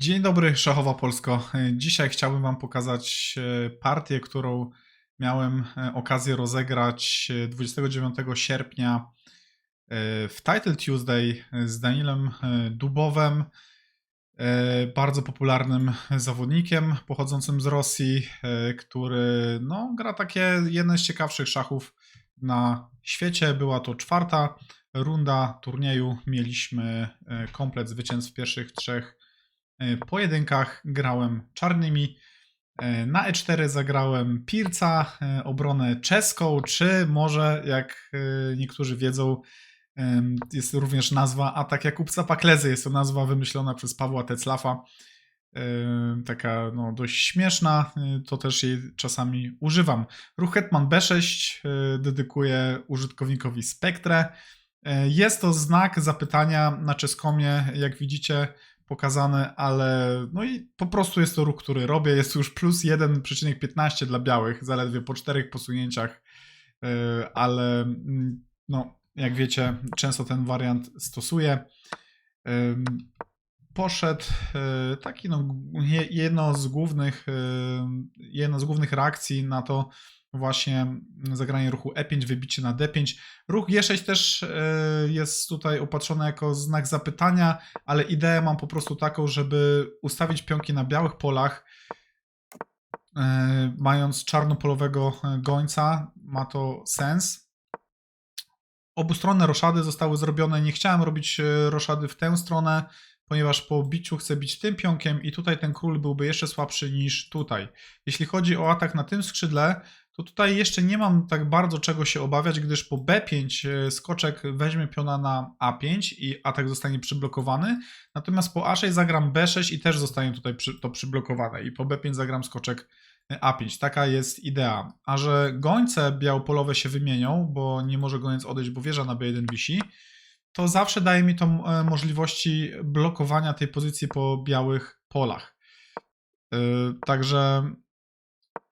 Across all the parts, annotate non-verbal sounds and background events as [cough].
Dzień dobry, Szachowa Polsko. Dzisiaj chciałbym Wam pokazać e, partię, którą miałem e, okazję rozegrać e, 29 sierpnia e, w Title Tuesday z Danielem e, Dubowem, e, bardzo popularnym zawodnikiem pochodzącym z Rosji, e, który no, gra takie jeden z ciekawszych szachów na świecie. Była to czwarta runda turnieju. Mieliśmy e, komplet zwycięstw w pierwszych trzech e, pojedynkach. Grałem czarnymi. E, Na E4 zagrałem Pirca, e, obronę czeską, czy może, jak e, niektórzy wiedzą, jest również nazwa Atak Jakubca Paklezy. Jest to nazwa wymyślona przez Pawła Teclafa. E, Taka no, dość śmieszna, e, to też jej czasami używam. Ruch Hetman B6 e, dedykuję użytkownikowi Spektre. E, Jest to znak zapytania na czeskomie, jak widzicie, pokazane, ale no i po prostu jest to ruch, który robię. Jest już plus 1,15 dla białych, zaledwie po czterech posunięciach, e, ale mm, no, jak wiecie, często ten wariant stosuję. Poszedł e, taki no, je- jedno z głównych, e, jedna z głównych reakcji na to właśnie zagranie ruchu E5, wybicie na D5. Ruch G6 też e, jest tutaj opatrzony jako znak zapytania, ale ideę mam po prostu taką, żeby ustawić pionki na białych polach, mając czarnopolowego gońca, ma to sens. Obustronne roszady zostały zrobione. Nie chciałem robić roszady w tę stronę, ponieważ po biciu chcę bić tym pionkiem i tutaj ten król byłby jeszcze słabszy niż tutaj. Jeśli chodzi o atak na tym skrzydle, to tutaj jeszcze nie mam tak bardzo czego się obawiać, gdyż po B5 e, skoczek weźmie piona na A5 i atak zostanie przyblokowany, natomiast po A6 zagram B6 i też zostanie tutaj to przyblokowane i po B5 zagram skoczek e, A5. Taka jest idea. A że gońce białopolowe się wymienią, bo nie może goniec odejść, bo wieża na B1 wisi, to zawsze daje mi to e, możliwości blokowania tej pozycji po białych polach. E, Także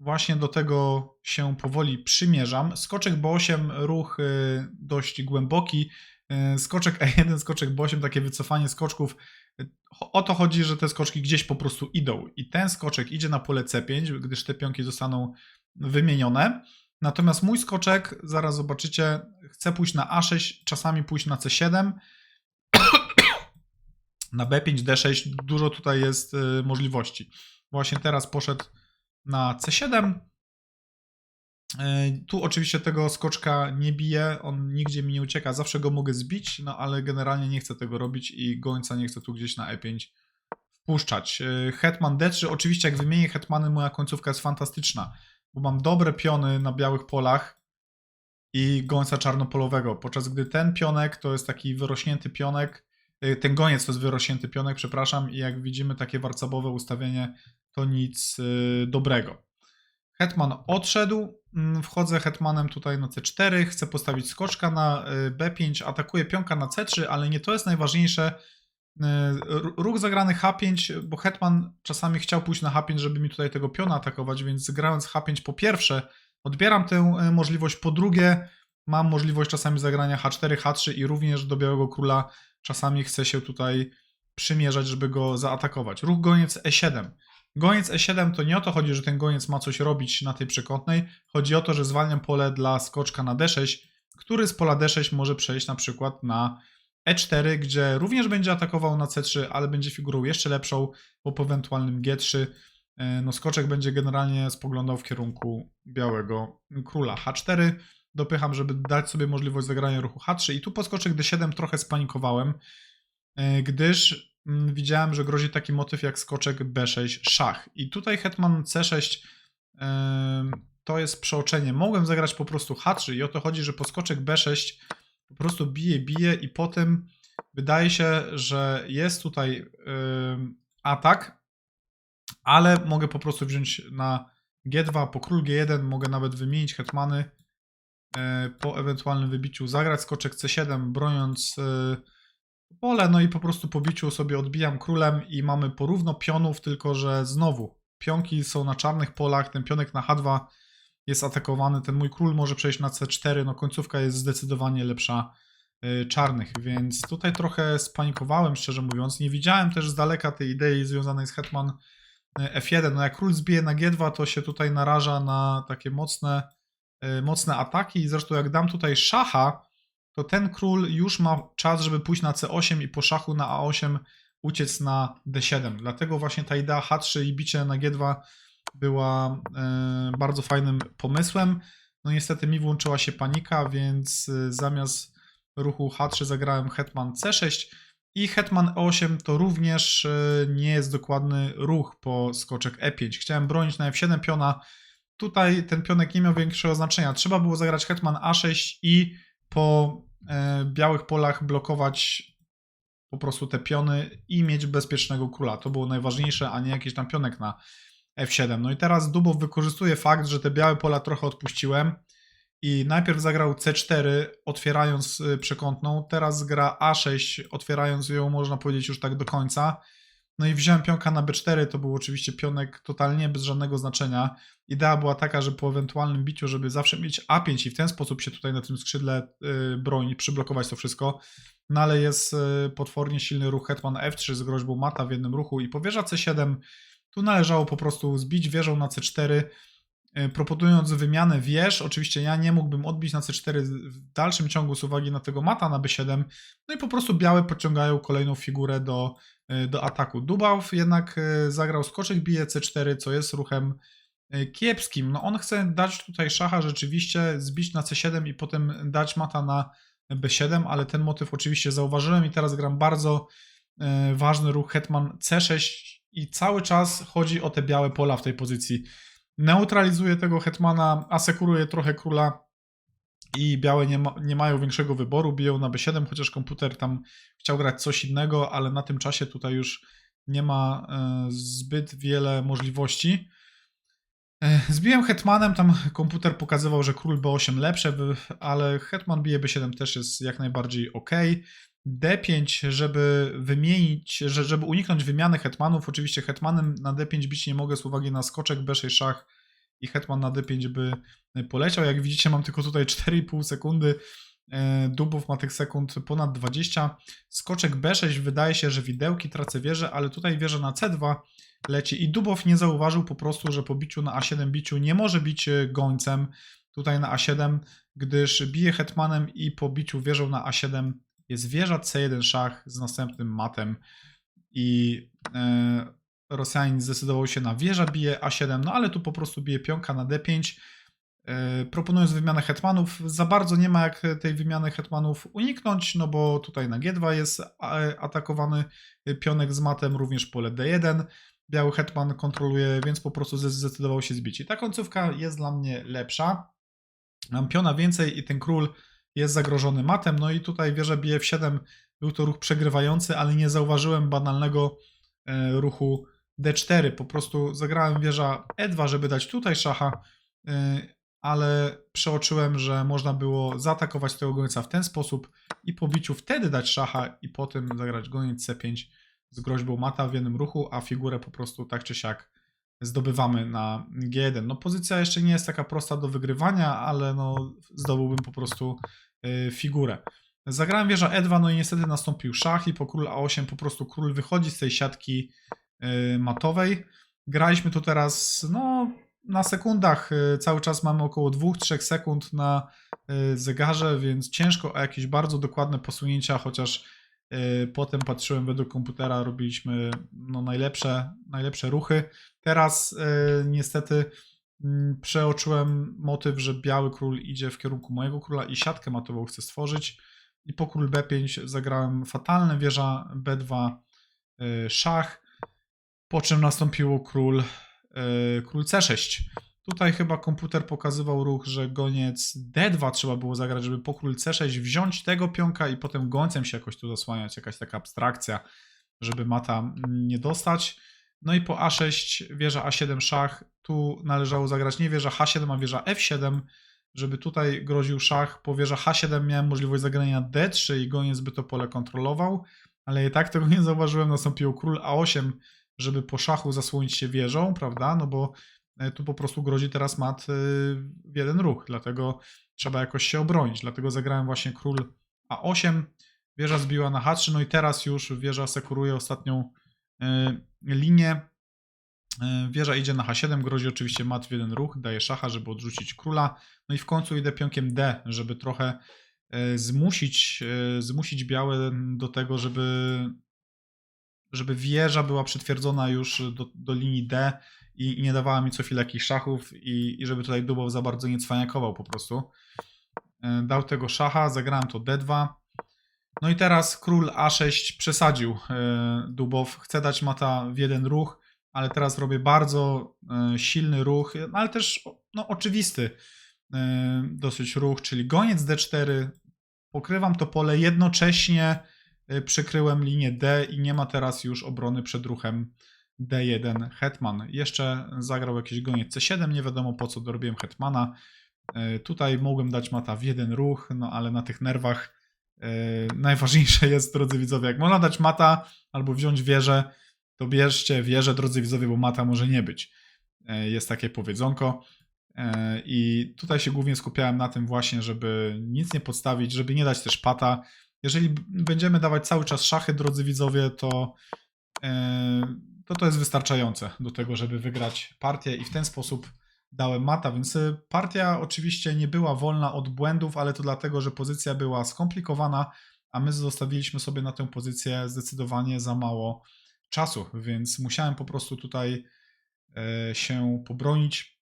właśnie do tego się powoli przymierzam. Skoczek B8, ruch y, dość głęboki. Skoczek E1, skoczek B8, takie wycofanie skoczków. O to chodzi, że te skoczki gdzieś po prostu idą. I ten skoczek idzie na pole C5, gdyż te pionki zostaną wymienione. Natomiast mój skoczek, zaraz zobaczycie, chce pójść na A6, czasami pójść na C7. [coughs] Na B5, D6 dużo tutaj jest y, możliwości. Właśnie teraz poszedł na C7. Y, Tu oczywiście tego skoczka nie bije, on nigdzie mi nie ucieka, zawsze go mogę zbić, no ale generalnie nie chcę tego robić i gońca nie chcę tu gdzieś na E5 wpuszczać. Y, Hetman D3, oczywiście jak wymienię hetmany, moja końcówka jest fantastyczna, bo mam dobre piony na białych polach i gońca czarnopolowego, podczas gdy ten pionek to jest taki wyrośnięty pionek, y, ten goniec to jest wyrośnięty pionek, przepraszam, i jak widzimy takie warcabowe ustawienie to nic y, dobrego. Hetman odszedł, mm, wchodzę hetmanem tutaj na C4, chcę postawić skoczka na y, B5, atakuję pionka na C3, ale nie to jest najważniejsze. Ruch zagrany H5, bo hetman czasami chciał pójść na H5, żeby mi tutaj tego piona atakować, więc grając H5 po pierwsze odbieram tę y, możliwość, po drugie mam możliwość czasami zagrania H4, H3 i również do Białego Króla czasami chcę się tutaj przymierzać, żeby go zaatakować. Ruch goniec E7. Goniec E7 to nie o to chodzi, że ten goniec ma coś robić na tej przekątnej. Chodzi o to, że zwalniam pole dla skoczka na D6, który z pola D6 może przejść na przykład na E4, gdzie również będzie atakował na C3, ale będzie figurą jeszcze lepszą, bo po ewentualnym G3 e, no skoczek będzie generalnie spoglądał w kierunku białego króla. H4 dopycham, żeby dać sobie możliwość zagrania ruchu H3 i tu po skoczek D7 trochę spanikowałem, e, gdyż mm, widziałem, że grozi taki motyw jak skoczek B6 szach. I tutaj hetman C6 em, to jest przeoczenie. Mogłem zagrać po prostu H3 i o to chodzi, że po skoczek B6 po prostu bije, bije i potem wydaje się, że jest tutaj atak, ale mogę po prostu wziąć na G2, po król G1 mogę nawet wymienić hetmany e, po ewentualnym wybiciu, zagrać skoczek C7, broniąc e, pole, no i po prostu po biciu sobie odbijam królem i mamy porówno pionów, tylko że znowu pionki są na czarnych polach, ten pionek na H2 jest atakowany, ten mój król może przejść na C4, no końcówka jest zdecydowanie lepsza y, czarnych, więc tutaj trochę spanikowałem, szczerze mówiąc. Nie widziałem też z daleka tej idei związanej z Hetman F1. No jak król zbije na G2, to się tutaj naraża na takie mocne, y, mocne ataki zresztą jak dam tutaj szacha, to ten król już ma czas, żeby pójść na C8 i po szachu na A8 uciec na D7. Dlatego właśnie ta idea H3 i bicie na G2 była e, bardzo fajnym pomysłem. No niestety mi włączyła się panika, więc e, zamiast ruchu H3 zagrałem Hetman C6 i Hetman E8 to również e, nie jest dokładny ruch po skoczek E5. Chciałem bronić na F7 piona. Tutaj ten pionek nie miał większego znaczenia. Trzeba było zagrać Hetman A6 i po e, białych polach blokować po prostu te piony i mieć bezpiecznego króla. To było najważniejsze, a nie jakiś tam pionek na F7. No i teraz Dubow wykorzystuje fakt, że te białe pola trochę odpuściłem i najpierw zagrał C4 otwierając y, przekątną, teraz gra A6 otwierając ją można powiedzieć już tak do końca. No i wziąłem pionka na B4, to był oczywiście pionek totalnie bez żadnego znaczenia. Idea była taka, że po ewentualnym biciu, żeby zawsze mieć A5 i w ten sposób się tutaj na tym skrzydle y, bronić, przyblokować to wszystko. No ale jest y, potwornie silny ruch Hetman F3 z groźbą mata w jednym ruchu i powierza C7. Tu należało po prostu zbić wieżą na C4, y, proponując wymianę wież. Oczywiście ja nie mógłbym odbić na C4 w dalszym ciągu z uwagi na tego mata na B7. No i po prostu białe pociągają kolejną figurę do, y, do ataku. Dubaw jednak y, zagrał skoczek bije C4, co jest ruchem kiepskim. No on chce dać tutaj szacha rzeczywiście, zbić na C7 i potem dać mata na B7, ale ten motyw oczywiście zauważyłem i teraz gram bardzo e, ważny ruch Hetman C6 i cały czas chodzi o te białe pola w tej pozycji. Neutralizuje tego Hetmana, asekuruje trochę króla i białe nie, ma, nie mają większego wyboru, biją na B7, chociaż komputer tam chciał grać coś innego, ale na tym czasie tutaj już nie ma e, zbyt wiele możliwości. E, hetmanem, tam komputer pokazywał, że król B8 lepsze, ale hetman bije B7 też jest jak najbardziej ok. D5, żeby wymienić, że, żeby uniknąć wymiany hetmanów, oczywiście hetmanem na D5 bić nie mogę z uwagi na skoczek B6 szach i hetman na D5 by poleciał. Jak widzicie mam tylko tutaj 4,5 sekundy, E, Dubów ma tych sekund ponad 20. Skoczek B6 wydaje się, że widełki tracę wieżę, ale tutaj wieża na C2 leci i Dubow nie zauważył po prostu, że po biciu na A7 biciu nie może bić e, gońcem tutaj na A7, gdyż bije hetmanem i po biciu wieżą na A7 jest wieża C1 szach z następnym matem i e, Rosjanin zdecydował się na wieża bije A7, no ale tu po prostu bije pionka na D5, e, proponując wymianę hetmanów. Za bardzo nie ma jak tej wymiany hetmanów uniknąć, no bo tutaj na G2 jest a- atakowany pionek z matem, również pole D1 biały hetman kontroluje, więc po prostu zde- zdecydował się zbić. I ta końcówka jest dla mnie lepsza. Mam piona więcej i ten król jest zagrożony matem. No i tutaj wieża bije w 7 był to ruch przegrywający, ale nie zauważyłem banalnego e, ruchu D4. Po prostu zagrałem wieża E2, żeby dać tutaj szacha, e, ale przeoczyłem, że można było zaatakować tego gońca w ten sposób i po biciu wtedy dać szacha i potem zagrać goniec C5 z groźbą mata w jednym ruchu, a figurę po prostu tak czy siak zdobywamy na G1. No pozycja jeszcze nie jest taka prosta do wygrywania, ale no zdobyłbym po prostu y, figurę. Zagrałem wieża E2, no i niestety nastąpił szach i po król A8 po prostu król wychodzi z tej siatki y, matowej. Graliśmy tu teraz, no na sekundach, y, cały czas mamy około 2-3 sekund na zegarze, więc ciężko o jakieś bardzo dokładne posunięcia, chociaż potem patrzyłem według komputera, robiliśmy no, najlepsze, najlepsze ruchy. Teraz y, niestety mm, przeoczyłem motyw, że biały król idzie w kierunku mojego króla i siatkę matową chcę stworzyć. I po król B5 zagrałem fatalne, wieża B2 y, szach, po czym nastąpiło król, król C6. Tutaj chyba komputer pokazywał ruch, że goniec D2 trzeba było zagrać, żeby po król C6 wziąć tego pionka i potem gońcem się jakoś tu zasłaniać, jakaś taka abstrakcja, żeby mata nie dostać. No i po A6 wieża A7 szach, tu należało zagrać nie wieża H7, a wieża F7, żeby tutaj groził szach. Po wieża H7 miałem możliwość zagrania D3 i goniec by to pole kontrolował, ale i tak tego nie zauważyłem. Nastąpił król A8, żeby po szachu zasłonić się wieżą, prawda? No bo tu po prostu grozi teraz mat y, w jeden ruch, dlatego trzeba jakoś się obronić. Dlatego zagrałem właśnie król A8, wieża zbiła na H3, no i teraz już wieża sekuruje ostatnią y, linię. Y, Wieża idzie na H7, grozi oczywiście mat w jeden ruch, daje szacha, żeby odrzucić króla. No i w końcu idę pionkiem D, żeby trochę zmusić, zmusić białe do tego, żeby, żeby wieża była przytwierdzona już do, do linii D i, i nie dawała mi co chwilę jakichś szachów i, i żeby tutaj Dubow za bardzo nie cwaniakował po prostu. Y, Dał tego szacha, zagrałem to D2. No i teraz król A6 przesadził y, Dubow. Chce dać mata w jeden ruch, ale teraz robię bardzo y, silny ruch, ale też no, oczywisty dosyć ruch, czyli goniec D4. Pokrywam to pole jednocześnie przykryłem linię D i nie ma teraz już obrony przed ruchem D1 hetman. Jeszcze zagrał jakiś goniec C7, nie wiadomo po co dorobiłem hetmana. Y, Tutaj mogłem dać mata w jeden ruch, no ale na tych nerwach y, najważniejsze jest, drodzy widzowie, jak można dać mata albo wziąć wieżę, to bierzcie wieżę, drodzy widzowie, bo mata może nie być. Y, Jest takie powiedzonko. I tutaj się głównie skupiałem na tym właśnie, żeby nic nie podstawić, żeby nie dać też pata. Jeżeli będziemy dawać cały czas szachy, drodzy widzowie, to to, to jest wystarczające do tego, żeby wygrać partię i w ten sposób dałem mata, więc y, partia oczywiście nie była wolna od błędów, ale to dlatego, że pozycja była skomplikowana, a my zostawiliśmy sobie na tę pozycję zdecydowanie za mało czasu, więc musiałem po prostu tutaj e, się pobronić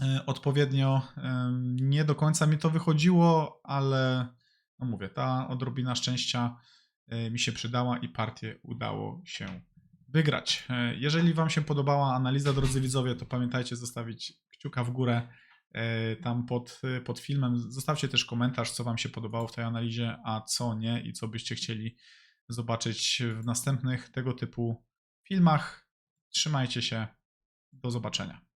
e, odpowiednio. Nie do końca mi to wychodziło, ale no mówię, ta odrobina szczęścia mi się przydała i partię udało się wygrać. E, Jeżeli Wam się podobała analiza, drodzy widzowie, to pamiętajcie zostawić kciuka w górę e, tam pod, e, pod filmem. Zostawcie też komentarz, co Wam się podobało w tej analizie, a co nie i co byście chcieli zobaczyć w następnych tego typu filmach. Trzymajcie się. Do zobaczenia.